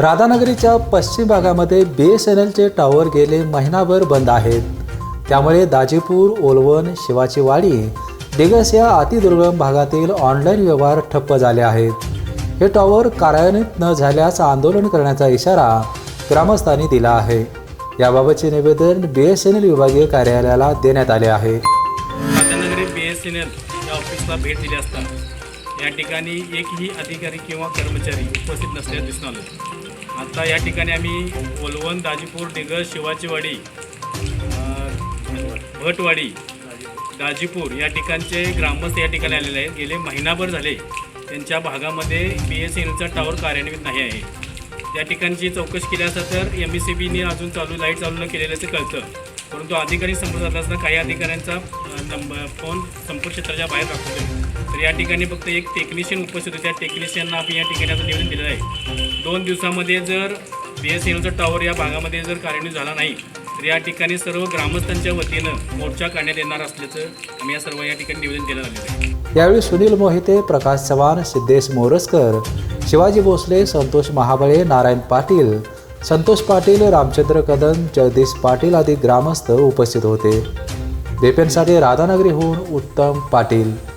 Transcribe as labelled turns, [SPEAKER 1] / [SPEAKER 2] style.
[SPEAKER 1] राधानगरीच्या पश्चिम भागामध्ये B S N एलचे टॉवर गेले महिनाभर बंद आहेत. त्यामुळे दाजीपूर ओलवण शिवाची वाडी दिगस या अतिदुर्गम भागातील ऑनलाईन व्यवहार ठप्प झाले आहेत. हे टॉवर कार्यान्वित न झाल्यास आंदोलन करण्याचा इशारा ग्रामस्थांनी दिला आहे. याबाबतचे निवेदन बी एस एन एल विभागीय कार्यालयाला देण्यात आले आहे.
[SPEAKER 2] बी एस एन एल या ऑफिसला भेट दिली असता या ठिकाणी एकही अधिकारी किंवा कर्मचारी उपस्थित नसल्याचं दिसून आलं. आता या ठिकाणी आम्ही ओलवण दाजीपूर डिगज शिवाचीवाडी भटवाडी दाजीपूर या ठिकाणचे ग्रामस्थ या ठिकाणी आलेले आहेत. गेले महिनाभर झाले त्यांच्या भागामध्ये बी एस एन एलचा टावर कार्यान्वित नाही आहे. त्या ठिकाणची चौकशी केली असता तर एम बी सी बीने अजून चालू लाइट चालू न केलेल्याचं कळतं. परंतु अधिकारी संपर्क झाला असता काही अधिकाऱ्यांचा नंबर फोन संपूर्ण क्षेत्राच्या बाहेर दाखवतो. तर या ठिकाणी फक्त एक टेक्निशियन उपस्थित होते. त्या टेक्निशियनना आपण या ठिकाणी आता निवेदन दिलेलं आहे. दोन दिवसामध्ये जर बी एस एन एलचा टॉवर या भागामध्ये जर कार्यान्वित झाला नाही तर या ठिकाणी सर्व ग्रामस्थांच्या वतीनं मोर्चा काढण्यात येणार असल्याचं आम्ही या सर्व या ठिकाणी निवेदन केलं आलेलं आहे.
[SPEAKER 1] यावेळी सुनील मोहिते प्रकाश चव्हाण सिद्धेश मोरसकर शिवाजी भोसले संतोष महाबळे नारायण पाटील संतोष पाटील रामचंद्र कदम जगदीश पाटील आदी ग्रामस्थ उपस्थित होते. बेपेनसाठी राधानगरीहून उत्तम पाटील.